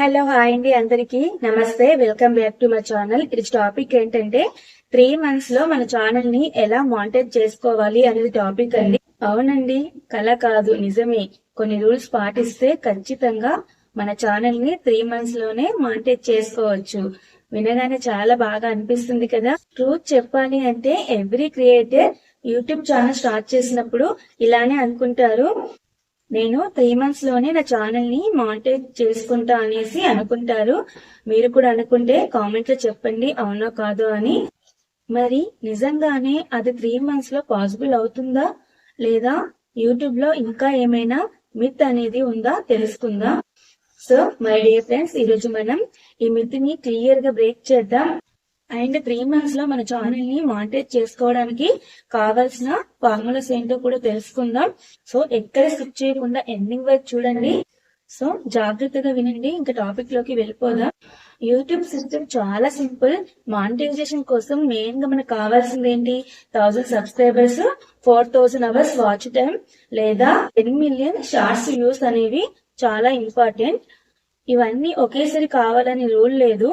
Hello hi అండి అందరికి. నమస్తే welcome back to my channel. ఇది టాపిక్ ఏంటంటే త్రీ మంత్స్లో మన ఛానల్ని ఎలా మానిటైజ్ చేసుకోవాలి అనేది టాపిక్ అండి. అవునండి కళ కాదు నిజమే. కొన్ని రూల్స్ పాటిస్తే ఖచ్చితంగా మన ఛానల్ని త్రీ మంత్స్లోనే మానిటైజ్ చేసుకోవచ్చు. వినగానే చాలా బాగా అనిపిస్తుంది కదా. ట్రూత్ చెప్పాలి అంటే every creator YouTube channel start చేసినప్పుడు ఇలానే అనుకుంటారు. నేను త్రీ మంత్స్లోనే నా ఛానల్ని మానిటైజ్ చేసుకుంటా అనేసి అనుకుంటారు. మీరు కూడా అనుకుంటే కామెంట్లో చెప్పండి అవునో కాదో అని. మరి నిజంగానే అది త్రీ మంత్స్లో పాసిబుల్ అవుతుందా? లేదా యూట్యూబ్లో ఇంకా ఏమైనా మిత్ అనేది ఉందా? తెలుసుకుందా. సో మై డియర్ ఫ్రెండ్స్ ఈ రోజు మనం ఈ మిత్ని క్లియర్గా బ్రేక్ చేద్దాం. అండ్ త్రీ మంత్స్లో మన ఛానల్ని మానిటైజ్ చేసుకోవడానికి కావాల్సిన ఫార్ములాస్ ఏంటో కూడా తెలుసుకుందాం. సో ఎక్కడ స్కిప్ చేయకుండా ఎండింగ్ వరకు చూడండి. సో జాగ్రత్తగా వినండి. ఇంకా టాపిక్లోకి వెళ్ళిపోదాం. యూట్యూబ్ సిస్టమ్ చాలా సింపుల్ మానిటైజేషన్ కోసం మెయిన్గా మనకు కావాల్సింది ఏంటి? Thousand subscribers four thousand hours watch time లేదా టెన్ మిలియన్ షార్ట్స్ వ్యూస్ అనేవి చాలా ఇంపార్టెంట్ ఇవన్నీ ఒకేసారి కావాలని రూల్ లేదు.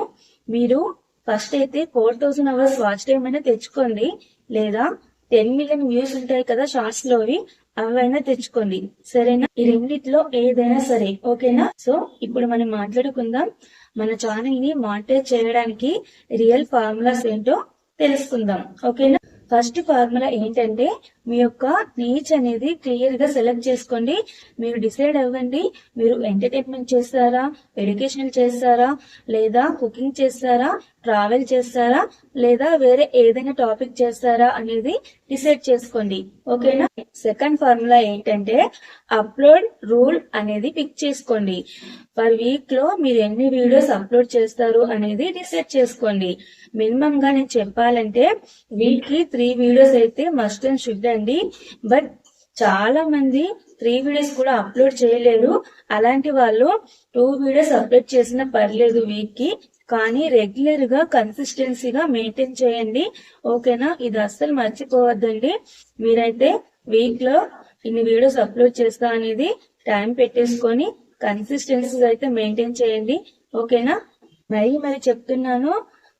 మీరు ఫస్ట్ అయితే four thousand hours watch time అయినా తెచ్చుకోండి. లేదా టెన్ మిలియన్ వ్యూస్ ఉంటాయి కదా షార్ట్స్ లోవి అవైనా తెచ్చుకోండి. సరేనా? ఈ రెండిట్లో ఏదైనా సరే ఓకేనా? సో ఇప్పుడు మనం మాట్లాడుకుందాం. మన ఛానల్ని మానిటైజ్ చేయడానికి రియల్ ఫార్ములాస్ ఏంటో తెలుసుకుందాం. ఓకేనా? ఫస్ట్ ఫార్ములా ఏంటంటే మీ యొక్క నీచ్ అనేది క్లియర్గా సెలెక్ట్ చేసుకోండి. మీరు డిసైడ్ అవ్వండి. మీరు ఎంటర్టైన్మెంట్ చేస్తారా? ఎడ్యుకేషనల్ చేస్తారా? లేదా కుకింగ్ చేస్తారా? ట్రావెల్ చేస్తారా? లేదా వేరే ఏదైనా టాపిక్ చేస్తారా అనేది డిసైడ్ చేసుకోండి. ఓకేనా సెకండ్ ఫార్ములా ఏంటంటే అప్లోడ్ రూల్ అనేది పిక్ చేసుకోండి. పర్ వీక్లో మీరు ఎన్ని వీడియోస్ అప్లోడ్ చేస్తారు అనేది డిసైడ్ చేసుకోండి. మినిమం గా నేను చెప్పాలంటే వీక్కి త్రీ వీడియోస్ అయితే మస్ట్ అండ్ షుడ్ అండి బట్ చాలా మంది త్రీ వీడియోస్ కూడా అప్లోడ్ చేయలేరు. అలాంటి వాళ్ళు టూ వీడియోస్ అప్లోడ్ చేసినా పర్లేదు వీక్కి కానీ రెగ్యులర్గా కన్సిస్టెన్సీగా మెయింటైన్ చేయండి. ఓకేనా? ఇది అస్సలు మర్చిపోవద్దండి. మీరైతే వీక్లో ఇన్ని వీడియోస్ అప్లోడ్ చేస్తా అనేది టైం పెట్టేసుకొని కన్సిస్టెన్సీగా అయితే మెయింటైన్ చేయండి. ఓకేనా? మరి మరి చెప్తున్నాను.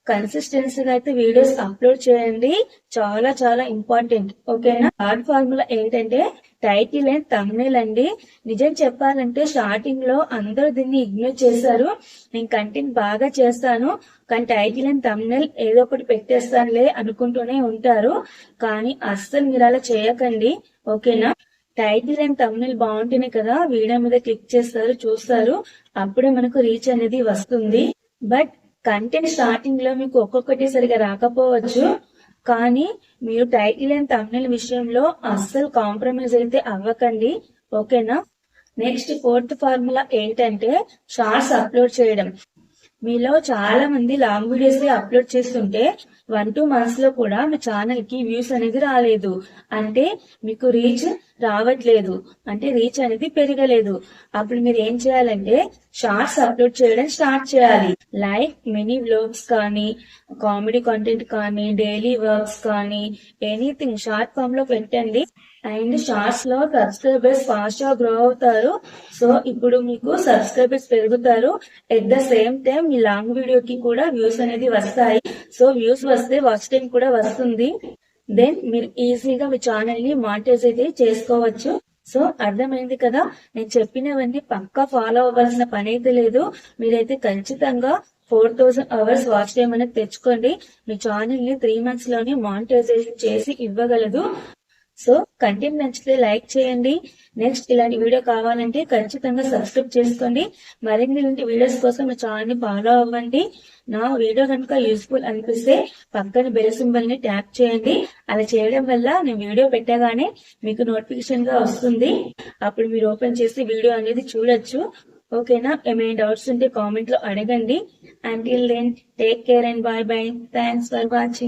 కన్సిస్టెన్సీగా అయితే వీడియోస్ అప్లోడ్ చేయండి. చాలా చాలా ఇంపార్టెంట్ ఓకేనా థర్డ్ ఫార్ములా ఏంటంటే టైటిల్ అండ్ తమ్నేల్ అండి. నిజం చెప్పాలంటే స్టార్టింగ్లో అందరూ దీన్ని ఇగ్నోర్ చేశారు. నేను కంటెంట్ బాగా చేస్తాను. కానీ టైటిల్ అండ్ తమ్నేల్ ఏదో ఒకటి పెట్టేస్తానులే అనుకుంటూనే ఉంటారు. కానీ అస్సలు మీరు అలా చేయకండి. ఓకేనా టైటిల్ అండ్ తమ్నేల్ బాగుంటేనే కదా వీడియో మీద క్లిక్ చేస్తారు చూస్తారు. అప్పుడే మనకు రీచ్ అనేది వస్తుంది. బట్ కంటెంట్ స్టార్టింగ్లో మీకు ఒక్కొక్కటి సరిగా రాకపోవచ్చు కానీ మీరు టైటిల్ అండ్ తమిళ విషయంలో అస్సలు కాంప్రమైజ్ అయితే అవ్వకండి. ఓకేనా నెక్స్ట్ ఫోర్త్ ఫార్ములా ఏంటంటే షార్ట్స్ అప్లోడ్ చేయడం. మీలో చాలా మంది లాంగ్ వీడియోస్ అప్లోడ్ చేస్తుంటే వన్ టూ మంత్స్లో కూడా మీ ఛానల్కి వ్యూస్ అనేది రాలేదు. అంటే మీకు రీచ్ రావట్లేదు. అంటే రీచ్ అనేది పెరగలేదు. అప్పుడు మీరు ఏం చేయాలంటే షార్ట్స్ అప్లోడ్ చేయడం స్టార్ట్ చేయాలి. లైక్ మినీ వ్లాగ్స్ కానీ కామెడీ కంటెంట్ కానీ డైలీ వర్క్స్ కానీ ఎనీథింగ్ షార్ట్ ఫామ్లో పెట్టండి. అండ్ షార్ట్స్లో సబ్స్క్రైబర్స్ ఫాస్ట్గా గ్రో అవుతారు. సో ఇప్పుడు మీకు సబ్స్క్రైబర్స్ పెరుగుతారు. ఎట్ ద సేమ్ టైం మీ లాంగ్ వీడియోకి కూడా వ్యూస్ అనేది వస్తాయి. సో వ్యూస్ వస్తే వాచ్ టైం కూడా వస్తుంది. దెన్ మీరు ఈజీగా మీ ఛానల్ని మానిటైజ్ అయితే చేసుకోవచ్చు. సో అర్థమైంది కదా? నేను చెప్పినవన్నీ పక్కా ఫాలో అవ్వాల్సిన పని అయితే లేదు. మీరైతే ఖచ్చితంగా four thousand hours watch time అనేది తెచ్చుకోండి. మీ ఛానల్ని త్రీ మంత్స్లోనే మానిటైజేషన్ చేసి ఇవ్వగలదు. సో కంటెంట్ నచ్చితే లైక్ చేయండి. నెక్స్ట్ ఇలాంటి వీడియో కావాలంటే ఖచ్చితంగా సబ్స్క్రైబ్ చేసుకోండి. మరిన్ని ఇలాంటి వీడియోస్ కోసం మా ఛానల్ని ఫాలో అవ్వండి. నా వీడియో కనుక యూస్ఫుల్ అనిపిస్తే పక్కన బెల్ సింబల్ని ట్యాప్ చేయండి. అలా చేయడం వల్ల నేను వీడియో పెట్టగానే మీకు నోటిఫికేషన్గా వస్తుంది. అప్పుడు మీరు ఓపెన్ చేసి వీడియో అనేది చూడొచ్చు. ఓకేనా? ఏమైనా డౌట్స్ ఉంటే కామెంట్లో అడగండి. Until then take care and bye bye thanks for watching